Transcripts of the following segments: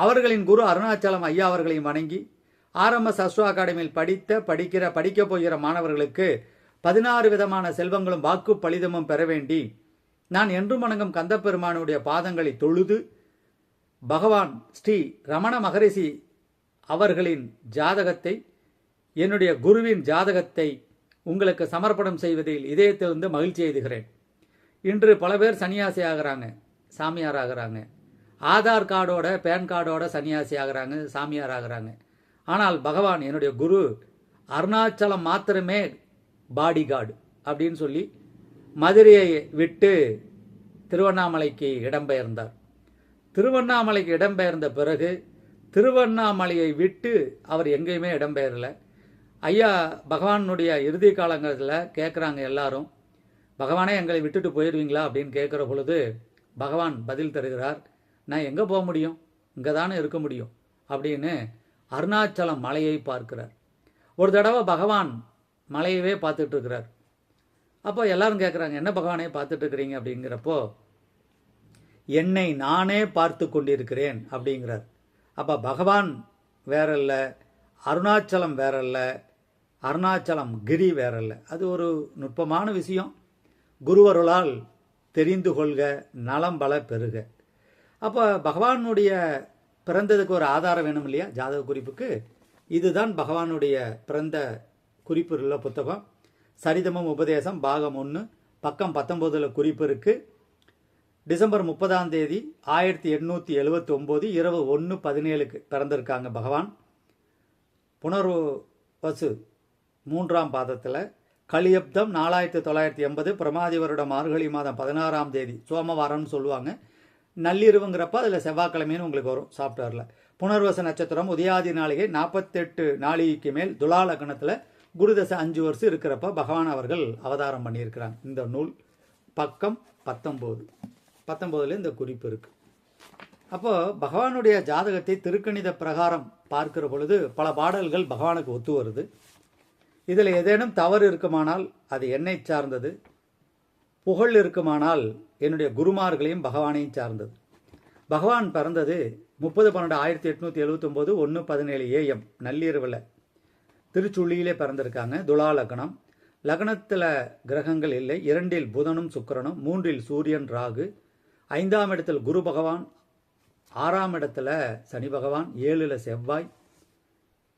அவர்களின் குரு அருணாச்சலம் ஐயா அவர்களையும் வணங்கி ஆர்எம்எஸ் அஸ்வா அகாடமியில் படித்த படிக்கிற படிக்கப் போகிற மாணவர்களுக்கு பதினாறு விதமான செல்வங்களும் வாக்கு பலிதமும் பெற வேண்டி நான் என்றும் வணங்கும் கந்தப்பெருமானுடைய பாதங்களை தொழுது பகவான் ஸ்ரீ ரமண மகரிஷி அவர்களின் ஜாதகத்தை என்னுடைய குருவின் ஜாதகத்தை உங்களுக்கு சமர்ப்பணம் செய்வதில் இதயத்திலிருந்து மகிழ்ச்சி எய்துகிறேன் இன்று பல பேர் சன்னியாசி ஆகிறாங்க சாமியார் ஆகிறாங்க. ஆதார் கார்டோட பேன் கார்டோட சன்னியாசி ஆகிறாங்க சாமியார் ஆகிறாங்க. ஆனால் பகவான் என்னுடைய குரு அருணாச்சலம் மாத்திரமே பாடி கார்டு அப்படின்னு சொல்லி மதுரையை விட்டு திருவண்ணாமலைக்கு இடம்பெயர்ந்தார். திருவண்ணாமலைக்கு இடம்பெயர்ந்த பிறகு திருவண்ணாமலையை விட்டு அவர் எங்கேயுமே இடம்பெயரலை. ஐயா பகவானுடைய இறுதி காலங்களில் கேட்குறாங்க எல்லாரும் பகவானே எங்களை விட்டுட்டு போயிடுவீங்களா அப்படின்னு கேட்குற பொழுது பகவான் பதில் தருகிறார் நான் எங்கே போக முடியும்? இங்கே தானே இருக்க முடியும்? அப்படின்னு அருணாச்சலம் மலையை பார்க்கிறார். ஒரு தடவை பகவான் மலையவே பார்த்துட்டு இருக்கிறார் அப்போ எல்லாரும் கேட்குறாங்க என்ன பகவானே பார்த்துட்டு இருக்கிறீங்க அப்படிங்கிறப்போ என்னை நானே பார்த்து கொண்டிருக்கிறேன் அப்படிங்கிறார். அப்போ பகவான் வேற இல்லை அருணாச்சலம் வேற இல்லை அருணாச்சலம் கிரி வேற இல்லை அது ஒரு நுட்பமான விஷயம். குருவருளால் தெரிந்து கொள்க நலம் பல பெறுக. அப்போ பகவானுடைய பிறந்ததுக்கு ஒரு ஆதாரம் வேணும் இல்லையா ஜாதக குறிப்புக்கு. இதுதான் பகவானுடைய பிறந்த குறிப்பு உள்ள புத்தகம். சரிதமம் உபதேசம் பாகம் ஒன்று பக்கம் பத்தொம்போதில் குறிப்பு இருக்குது டிசம்பர் முப்பதாம் தேதி ஆயிரத்தி எண்ணூற்றி எழுபத்தி ஒம்பது இரவு ஒன்று பதினேழுக்கு பிறந்திருக்காங்க பகவான். புனர்வு வசு மூன்றாம் பாதத்தில் கலியப்தம் நாலாயிரத்தி தொள்ளாயிரத்தி எண்பது பிரமாதி வருடம் மார்கழி மாதம் பதினாறாம் தேதி சோமவாரம்னு சொல்லுவாங்க. நள்ளிரவுங்கிறப்ப அதில் செவ்வாய்க்கிழமைன்னு உங்களுக்கு வரும் சாஃப்ட்வேரில் புனர்வச நட்சத்திரம் உதயாதி நாளிகை நாற்பத்தெட்டு நாளிகைக்கு மேல் துலா லக்னத்தில் குருதசை அஞ்சு வருஷம் இருக்கிறப்ப பகவான் அவர்கள் அவதாரம் பண்ணியிருக்கிறாங்க. இந்த நூல் பக்கம் பத்தொம்போது பத்தொம்போதுல இந்த குறிப்பு இருக்கு. அப்போ பகவானுடைய ஜாதகத்தை திருக்கணித பிரகாரம் பார்க்கிற பொழுது பல பாடல்கள் பகவானுக்கு ஒத்து வருது. இதில் ஏதேனும் தவறு இருக்குமானால் அது என்னை சார்ந்தது. புகழ் இருக்குமானால் என்னுடைய குருமார்களையும் பகவானையும் சார்ந்தது. பகவான் பிறந்தது முப்பது பன்னெண்டு ஆயிரத்தி எட்நூற்றி எழுபத்தொம்போது ஒன்று பதினேழு ஏஎம் நள்ளிரவில். திருச்சுள்ளியிலே பிறந்திருக்காங்க. துலா லக்னம். லக்னத்தில் கிரகங்கள் இல்லை. இரண்டில் புதனும் சுக்கிரனும் மூன்றில் சூரியன் ராகு. ஐந்தாம் இடத்தில் குரு பகவான். ஆறாம் இடத்துல சனி பகவான். ஏழில் செவ்வாய்.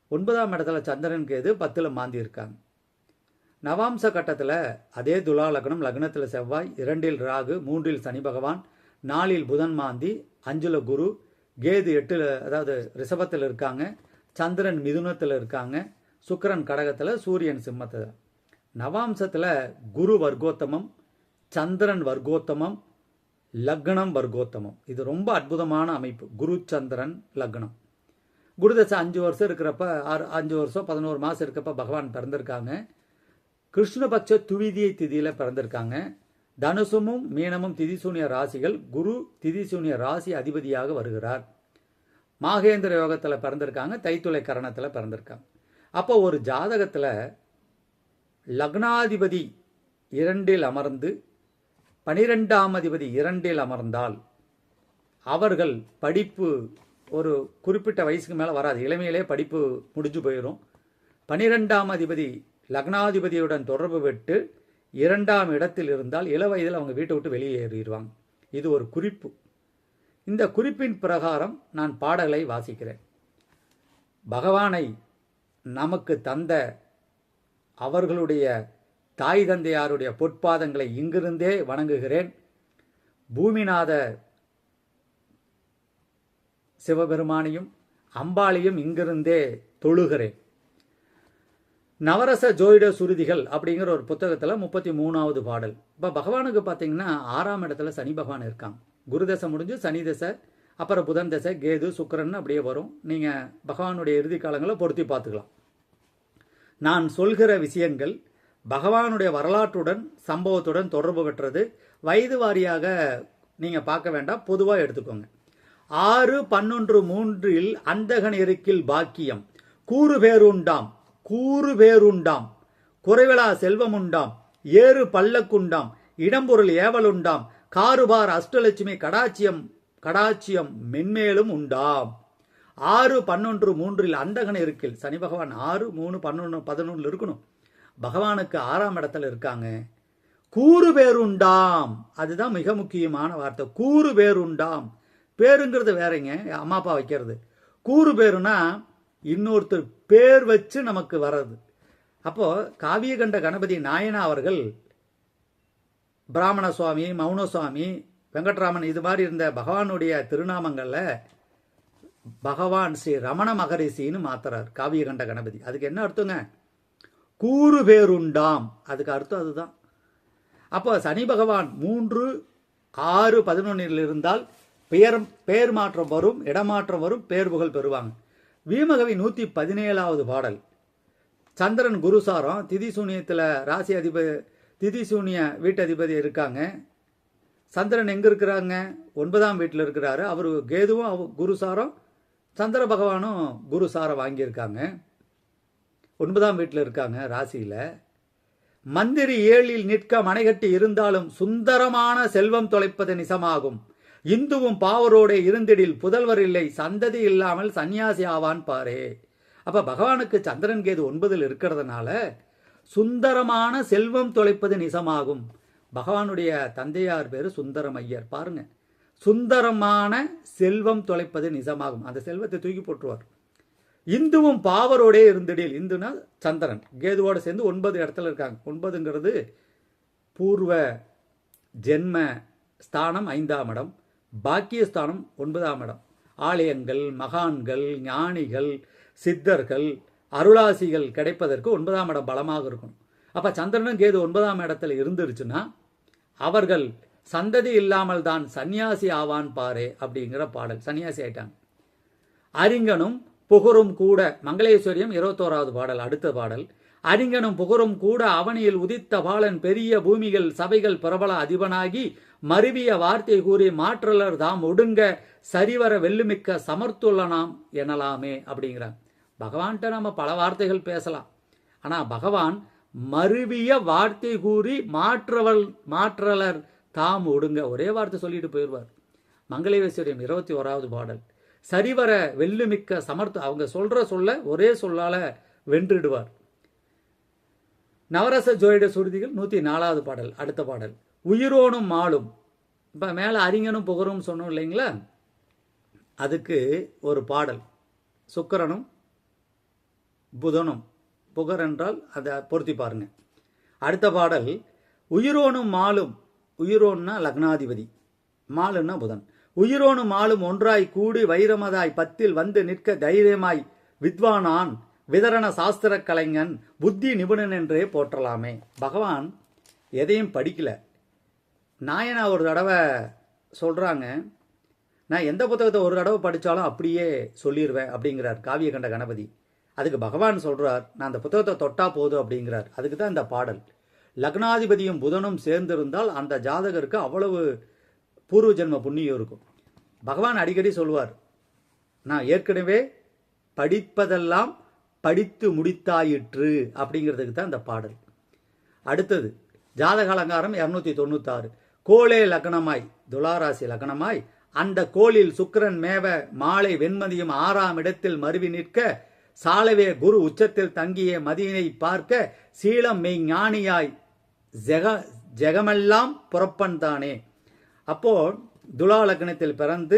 ஒன்பதாம் இடத்துல சந்திரன் கேது. பத்தில் மாந்தி இருக்காங்க. நவாம்ச கட்டத்தில் அதே துலா லக்னம் லக்னத்தில் செவ்வாய் இரண்டில் ராகு மூன்றில் சனி பகவான் நாலில் புதன் மாந்தி அஞ்சில் குரு கேது எட்டில் அதாவது ரிஷபத்தில் இருக்காங்க சந்திரன் மிதுனத்தில் இருக்காங்க சுக்கரன் கடகத்தில் சூரியன் சிம்மத்தில். நவாம்சத்தில் குரு வர்க்கோத்தமம் சந்திரன் வர்க்கோத்தமம் லக்னம் வர்க்கோத்தமம். இது ரொம்ப அற்புதமான அமைப்பு. குரு சந்திரன் லக்னம். குருதசை அஞ்சு வருஷம் இருக்கிறப்ப ஆறு அஞ்சு வருஷம் பதினோரு மாதம் இருக்கப்ப பகவான் பிறந்திருக்காங்க. கிருஷ்ணபக்ஷ துவிதியை திதியில் பிறந்திருக்காங்க. தனுசமும் மீனமும் திதிசூனிய ராசிகள் குரு திதிசூனிய ராசி அதிபதியாக வருகிறார். மாகேந்திர யோகத்தில் பிறந்திருக்காங்க தைத்துளை கரணத்தில் பிறந்திருக்காங்க. அப்போ ஒரு ஜாதகத்தில் லக்னாதிபதி இரண்டில் அமர்ந்து பனிரெண்டாம் அதிபதி இரண்டில் அமர்ந்தால் அவர்கள் படிப்பு ஒரு குறிப்பிட்ட வயசுக்கு மேலே வராது. இளமையிலே படிப்பு முடிஞ்சு போயிடும் பனிரெண்டாம் அதிபதி லக்னாதிபதியுடன் தொடர்பு விட்டு இரண்டாம் இடத்தில் இருந்தால் இளவயதில் அவங்க வீட்டை விட்டு வெளியேறிடுவாங்க. இது ஒரு குறிப்பு. இந்த குறிப்பின் பிரகாரம் நான் பாடலை வாசிக்கிறேன். பகவானை நமக்கு தந்த அவர்களுடைய தாய் தந்தையாருடைய பொற்பாதங்களை இங்கிருந்தே வணங்குகிறேன். பூமிநாத சிவபெருமானையும் அம்பாளையும் இங்கிருந்தே தொழுகிறேன். நவரச ஜோதிட சுருதிகள் அப்படிங்கிற ஒரு புத்தகத்தில் முப்பத்தி மூணாவது பாடல். இப்போ பகவானுக்கு பார்த்தீங்கன்னா ஆறாம் இடத்துல சனி பகவான் இருக்கான். குரு தசை முடிஞ்சு சனி தசை அப்புறம் புதன் தசை கேது சுக்கரன் அப்படியே வரும். நீங்கள் பகவானுடைய இறுதி காலங்களை பொருத்தி பார்த்துக்கலாம். நான் சொல்கிற விஷயங்கள் பகவானுடைய வரலாற்றுடன் சம்பவத்துடன் தொடர்பு பெற்றது. வயது வாரியாக நீங்கள் பார்க்க வேண்டாம் பொதுவாக எடுத்துக்கோங்க. ஆறு பன்னொன்று மூன்றில் அந்தகன் இருக்கில் பாக்கியம். கூறு பேருண்டாம் கூறு பேருண்டாம் குறைவிலா செல்வமுண்டாம். ஏறு பல்லக்குண்டாம். இடம்பொருள் ஏவலுண்டாம். காருபார் அஷ்டலட்சுமி கடாட்சியம் கடாட்சியம் மென்மேலும் உண்டாம். ஆறு பன்னொன்று மூன்றில் அந்தகன் இருக்கில். சனி பகவான் ஆறு மூணு பன்னொன்று பதினொன்றில் இருக்கணும். பகவானுக்கு ஆறாம் இடத்துல இருக்காங்க. கூறு பேருண்டாம் அதுதான் மிக முக்கியமான வார்த்தை. கூறு பேருண்டாம் பேருங்கிறது வேறங்க. அம்மா அப்பா வைக்கிறது. கூறு பேருனா இன்னொருத்தர் பேர் வச்சு நமக்கு வர்றது. அப்போ காவியகண்ட கணபதி நாயனா அவர்கள் பிராமண சுவாமி மௌன சுவாமி வெங்கட்ராமன் இது மாதிரி இருந்த பகவானுடைய திருநாமங்களில் பகவான் ஸ்ரீ ரமண மகரிஷின்னு மாத்துறார் காவியகண்ட கணபதி. அதுக்கு என்ன அர்த்தங்க? கூறு பேருண்டாம். அதுக்கு அர்த்தம் அதுதான். அப்போ சனி பகவான் மூன்று ஆறு பதினொன்னில் இருந்தால் பெயர் பெயர் மாற்றம் வரும் இடமாற்றம் வரும் பேர் புகழ் பெறுவாங்க. வீமகவி நூற்றி பதினேழாவது பாடல். சந்திரன் குருசாரம் திதி சூனியத்தில் ராசி அதிபதி திதி சூனிய வீட்டதிபதி இருக்காங்க. சந்திரன் எங்கே இருக்கிறாங்க? ஒன்பதாம் வீட்டில் இருக்கிறாரு. அவர் கேதுவும் அவ குருசாரம் சந்திர பகவானும் குருசாரம் வாங்கியிருக்காங்க. ஒன்பதாம் வீட்டில் இருக்காங்க ராசியில். மந்திரி ஏழில் நிற்க மனைகட்டி இருந்தாலும் சுந்தரமான செல்வம் தொலைப்பது நிசமாகும். இந்துவும் பாவரோடே இருந்திடில் புதல்வர் இல்லை சந்ததி இல்லாமல் சன்னியாசி ஆவான் பாரே. அப்போ பகவானுக்கு சந்திரன் கேது ஒன்பதில் இருக்கிறதுனால சுந்தரமான செல்வம் தொலைப்பது நிசமாகும். பகவானுடைய தந்தையார் பேர் சுந்தரம் ஐயர் பாருங்க. சுந்தரமான செல்வம் தொலைப்பது நிசமாகும். அந்த செல்வத்தை தூக்கி போட்டுருவார். இந்துவும் பாவரோடே இருந்திடில். இந்துனா சந்திரன். கேதுவோடு சேர்ந்து ஒன்பது இடத்துல இருக்காங்க. ஒன்பதுங்கிறது பூர்வ ஜென்ம ஸ்தானம் ஐந்தாம் இடம். பாக்கியஸ்தானம் ஒன்பதாம் இடம். ஆலயங்கள் மகான்கள் ஞானிகள் சித்தர்கள் அருளாசிகள் கிடைப்பதற்கு ஒன்பதாம் இடம் பலமாக இருக்கணும். அப்போ சந்திரனும் கேது ஒன்பதாம் இடத்துல இருந்துருச்சுன்னா அவர்கள் சந்ததி இல்லாமல் தான் சன்னியாசி ஆவான் பாரு அப்படிங்கிற பாடல். சன்னியாசி ஆயிட்டாங்க. அறிஞனும் புகரும் கூட மங்களேஸ்வரியம் இருபத்தோராவது பாடல் அடுத்த பாடல். அறிஞனும் புகரும் கூட அவனியில் உதித்த பாலன் பெரிய பூமிகள் சபைகள் பிரபல அதிபனாகி மருவிய வார்த்தை கூறி மாற்றலர் தாம் ஒடுங்க சரிவர வெல்லுமிக்க சமர்த்துள்ளனாம் எனலாமே அப்படிங்கிறாங்க பகவான்கிட்ட நம்ம பல வார்த்தைகள் பேசலாம். ஆனால் பகவான் மருவிய வார்த்தை கூறி மாற்றவள் மாற்றலர் தாம் ஒடுங்க ஒரே வார்த்தை சொல்லிட்டு போயிடுவார். மங்களேஸ்வரியம் இருபத்தி ஓராவது பாடல். சரிவர வெல்லுமிக்க சமர்த்த அவங்க சொல்ற சொல்ல ஒரே சொல்லால வென்றுடுவார். நவரச ஜோயிட சுருதிகள் நூற்றி நாலாவது பாடல் அடுத்த பாடல். உயிரோனும் மாளும். இப்போ மேலே அறிஞனும் புகரும் சொன்னோம் இல்லைங்களா? அதுக்கு ஒரு பாடல். சுக்கரனும் புதனும். புகர் என்றால் அதை பொருத்தி பாருங்க. அடுத்த பாடல் உயிரோனும் மாலும் உயிரோன்னா லக்னாதிபதி. மாலுன்னா புதன். உயிரோனும் மாலும் ஒன்றாய் கூடி வைரமதாய் பத்தில் வந்து நிற்க தைரியமாய் வித்வானான். விதரண சாஸ்திர கலைஞன் புத்தி நிபுணன் என்றே போற்றலாமே. பகவான் எதையும் படிக்கல. நாயனா ஒரு தடவை சொல்கிறாங்க நான் எந்த புத்தகத்தை ஒரு தடவை படித்தாலும் அப்படியே சொல்லிடுவேன் அப்படிங்கிறார் காவிய கண்ட கணபதி. அதுக்கு பகவான் சொல்கிறார் நான் அந்த புத்தகத்தை தொட்டா போதும் அப்படிங்கிறார். அதுக்கு தான் இந்த பாடல். லக்னாதிபதியும் புதனும் சேர்ந்திருந்தால் அந்த ஜாதகருக்கு அவ்வளவு பூர்வ ஜென்ம புண்ணியம் இருக்கும். பகவான் அடிக்கடி சொல்லுவார் நான் ஏற்கனவே படிப்பதெல்லாம் படித்து முடித்தாயிற்று அப்படிங்கிறதுக்கு தான் இந்த பாடல். அடுத்தது ஜாதக அலங்காரம் இரநூத்தி தொண்ணூத்தாறு கோலே லக்னமாய் துளாராசி லக்னமாய் அந்த கோளில் சுக்கரன் மேவ மாலை வெண்மதியும் ஆறாம் இடத்தில் மருவி நிற்க சாலவே குரு உச்சத்தில் தங்கிய மதியினை பார்க்க சீலம் மெய் ஞானியாய் ஜெக ஜெகமெல்லாம் புறப்பன் தானே. அப்போ துலா லக்னத்தில் பிறந்து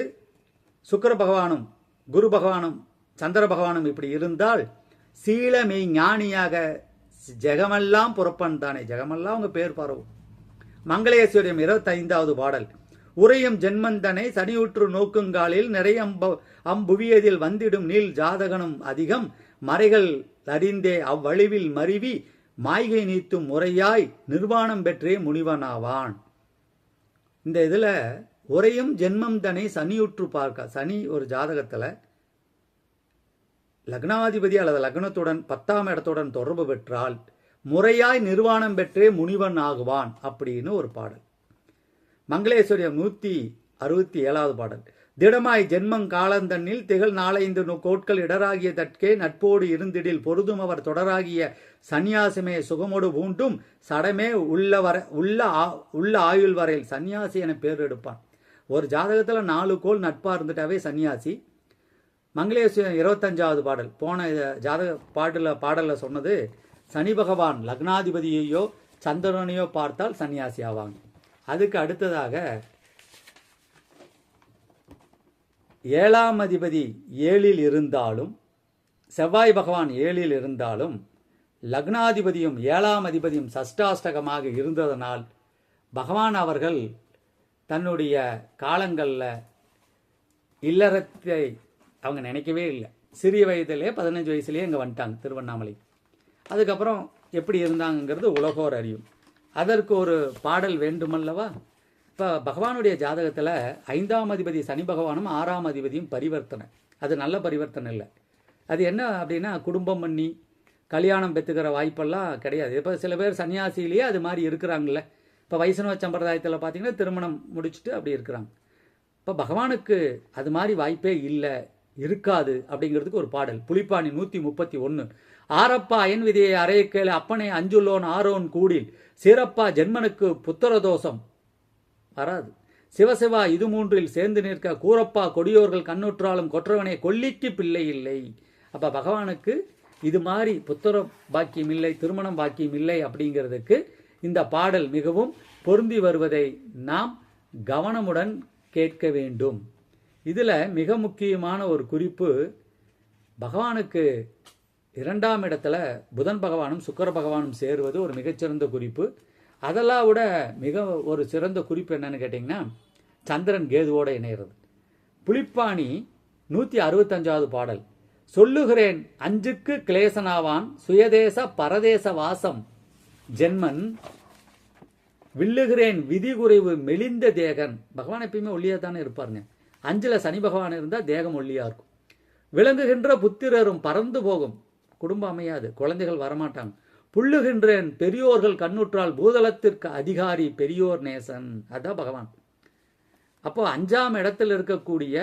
சுக்கர பகவானும் குரு பகவானும் சந்திர பகவானும் இப்படி இருந்தால் சீலமை ஞானியாக ஜெகமெல்லாம் புறப்பன் தானே. ஜெகமெல்லாம் உங்க பேர் பரவும் மங்களேஸ்வரியம் இருபத்தைந்தாவது பாடல். உரையும் ஜென்மந்தனை சனியுற்று நோக்குங்காலில் நிறைய அம்ப அம்புவியதில் வந்திடும் நீள் ஜாதகனும் அதிகம். மறைகள் அறிந்தே அவ்வழிவில் மருவி மாய்கை நீத்தும் முறையாய் நிர்வாணம் பெற்றே முனிவனாவான். இந்த இதில் உரையும் ஜென்மம் தனை சனியுற்று பார்க்க சனி ஒரு ஜாதகத்துல லக்னாதிபதி அல்லது லக்னத்துடன் பத்தாம் இடத்துடன் தொடர்பு பெற்றால் முறையாய் நிர்வாணம் பெற்றே முனிவன் ஆகுவான் அப்படின்னு ஒரு பாடல். மங்களேஸ்வரியம் நூத்தி அறுபத்தி ஏழாவது பாடல். திடமாய் ஜென்மங் காலந்தன்னில் திகழ் நாளைந்து கோட்கள் இடராகிய தற்கே நட்போடு இருந்திடில் பொருதும் அவர் தொடராகிய சந்நியாசமே சுகமோடு பூண்டும் சடமே உள்ள வர உள்ள ஆ- உள்ள ஆயுள் வரையில் சந்நியாசி என பேர் எடுப்பான். ஒரு ஜாதகத்தில் நாலு கோள் நட்பாக இருந்துட்டாவே சன்னியாசி மங்களேஸ்வரம் இருபத்தஞ்சாவது பாடல். போன ஜாதக பாடல பாடலில் சொன்னது சனி பகவான் லக்னாதிபதியையோ சந்திரனையோ பார்த்தால் சன்னியாசி ஆவாங்க. அதுக்கு அடுத்ததாக ஏழாம் அதிபதி ஏழில் இருந்தாலும் செவ்வாய் பகவான் ஏழில் இருந்தாலும் லக்னாதிபதியும் ஏழாம் அதிபதியும் சஷ்டாஷ்டகமாக இருந்ததனால் பகவான் அவர்கள் தன்னுடைய காலங்களில் இல்லறத்தை அவங்க நினைக்கவே இல்லை. சிறிய வயதிலே பதினஞ்சு வயசுலேயே இங்கே வந்துட்டாங்க திருவண்ணாமலை. அதுக்கப்புறம் எப்படி இருந்தாங்கங்கிறது உலகோர் அறியும். அதற்கு ஒரு பாடல் வேண்டுமல்லவா? இப்போ பகவானுடைய ஜாதகத்தில் ஐந்தாம் அதிபதி சனி பகவானும் ஆறாம் அதிபதியும் பரிவர்த்தனை. அது நல்ல பரிவர்த்தனை இல்லை. அது என்ன அப்படின்னா குடும்பம் பண்ணி கல்யாணம் பெற்றுக்கிற வாய்ப்பெல்லாம் கிடையாது. இப்போ சில பேர் சன்னியாசியிலேயே அது மாதிரி இருக்கிறாங்கல்ல. இப்போ வைஷ்ணவ சம்பிரதாயத்தில் பார்த்தீங்கன்னா திருமணம் முடிச்சுட்டு அப்படி இருக்கிறாங்க. இப்போ பகவானுக்கு அது மாதிரி வாய்ப்பே இல்லை. இருக்காது அப்படிங்கிறதுக்கு ஒரு பாடல். புலிப்பாணி நூற்றி முப்பத்தி ஒன்று ஆரப்பா அயன் விதியை அறையக்கேள அப்பனை அஞ்சுள்ளோன் ஆரோன் கூடில். சிறப்பா ஜென்மனுக்கு புத்திர தோஷம். வராது. சிவசிவா இது மூன்றில் சேர்ந்து நிற்க கூரப்பா கொடியோர்கள் கண்ணுற்றாலும் கொற்றவனை கொல்லிக்கு பிள்ளை இல்லை. அப்ப பகவானுக்கு இது மாதிரி புத்திர பாக்கியம் இல்லை திருமணம் பாக்கியம் இல்லை அப்படிங்கிறதுக்கு இந்த பாடல் மிகவும் பொருந்தி வருவதை நாம் கவனமுடன் கேட்க வேண்டும். இதில் மிக முக்கியமான ஒரு குறிப்பு பகவானுக்கு இரண்டாம் இடத்துல புதன் பகவானும் சுக்கர பகவானும் சேருவது ஒரு மிகச்சிறந்த குறிப்பு. அதெல்லாம் விட மிக ஒரு சிறந்த குறிப்பு என்னன்னு கேட்டிங்கன்னா சந்திரன் கேதுவோடு இணைகிறது புலிப்பாணி நூற்றி அறுபத்தஞ்சாவது பாடல் சொல்லுகிறேன் அஞ்சுக்கு கிளேசனாவான் சுயதேச பரதேச வாசம். ஜென்மன் வில்லுகிறேன் விதி குறைவு மெலிந்த தேகன். பகவான் எப்பயுமே ஒல்லியாக தானே இருப்பாருங்க. அஞ்சில் சனி பகவான் இருந்தால் தேகம் ஒல்லியாக இருக்கும். விளங்குகின்ற புத்திரரும் பறந்து போகும். குடும்பம் அமையாது. குழந்தைகள் வரமாட்டாங்க. புல்லுகின்றேன் பெரியோர்கள் கண்ணுற்றால் பூதலத்திற்கு அதிகாரி பெரியோர் நேசன். அதான் பகவான். அப்போ அஞ்சாம் இடத்தில் இருக்கக்கூடிய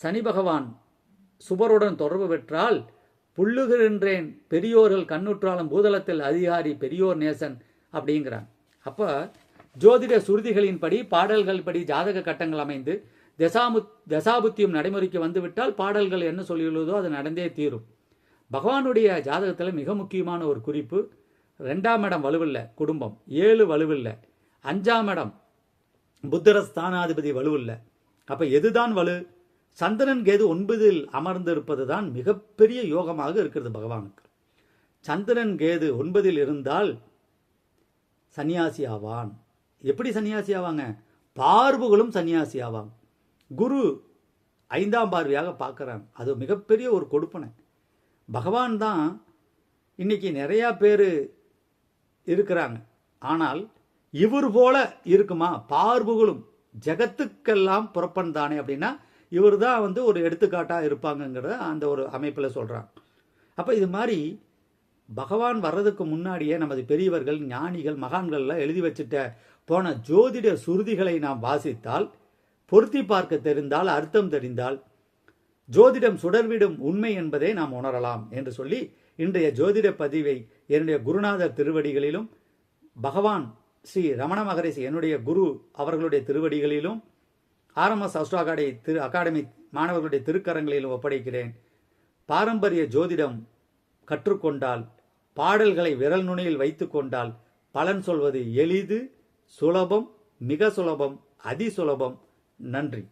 சனி பகவான் சுபருடன் தொடர்பு பெற்றால் புல்லுகின்றேன் பெரியோர்கள் கண்ணுற்றாலும் பூதலத்தில் அதிகாரி பெரியோர் நேசன் அப்படிங்கிறான். அப்போ ஜோதிட சுருதிகளின்படி பாடல்கள் படி ஜாதக கட்டங்கள் அமைந்து தசாமு தசாபுத்தியம் நடைமுறைக்கு வந்துவிட்டால் பாடல்கள் என்ன சொல்லியுள்ளதோ அது நடந்தே தீரும். பகவானுடைய ஜாதகத்தில் மிக முக்கியமான ஒரு குறிப்பு ரெண்டாம் இடம் வலுவில்லை குடும்பம். ஏழு வலுவில்லை. அஞ்சாம் இடம் புத்திர ஸ்தானாதிபதி வலுவில்லை. அப்போ எதுதான் வலு? சந்திரன் கேது ஒன்பதில் அமர்ந்திருப்பது தான் மிகப்பெரிய யோகமாக இருக்கிறது பகவானுக்கு. சந்திரன் கேது ஒன்பதில் இருந்தால் சன்னியாசி ஆவான். எப்படி சன்னியாசி ஆவாங்க? பார்வுகளும் சன்னியாசி ஆவாங்க. குரு ஐந்தாம் பார்வையாக பார்க்குறாங்க அது மிகப்பெரிய ஒரு கொடுப்பனை. பகவான் தான் இன்னைக்கு நிறையா பேர் இருக்கிறாங்க. ஆனால் இவர் போல இருக்குமா? பார்வுகளும் ஜெகத்துக்கெல்லாம் புறப்பன் தானே அப்படின்னா இவர் தான் வந்து ஒரு எடுத்துக்காட்டாக இருப்பாங்கங்கிறத அந்த ஒரு அமைப்பில் சொல்கிறாங்க அப்போ இது மாதிரி பகவான் வர்றதுக்கு முன்னாடியே நமது பெரியவர்கள் ஞானிகள் மகான்கள்லாம் எழுதி வச்சுட்ட போன ஜோதிட சுருதிகளை நாம் வாசித்தால் பொருத்தி பார்க்க தெரிந்தால் அர்த்தம் தெரிந்தால் ஜோதிடம் சுடர்விடும் உண்மை என்பதை நாம் உணரலாம் என்று சொல்லி இன்றைய ஜோதிட பதிவை என்னுடைய குருநாதர் திருவடிகளிலும் பகவான் ஸ்ரீ ரமண மகரிஷி என்னுடைய குரு அவர்களுடைய திருவடிகளிலும் ஆர்எம்எஸ் அஸ்ட்ரோ அகாடமி திரு அகாடமி மாணவர்களுடைய திருக்கரங்களிலும் ஒப்படைக்கிறேன். பாரம்பரிய ஜோதிடம் கற்றுக்கொண்டால் பாடல்களை விரல் நுனியில் வைத்து கொண்டால் பலன் சொல்வது எளிது சுலபம் மிக சுலபம் அதிசுலபம் நன்றி.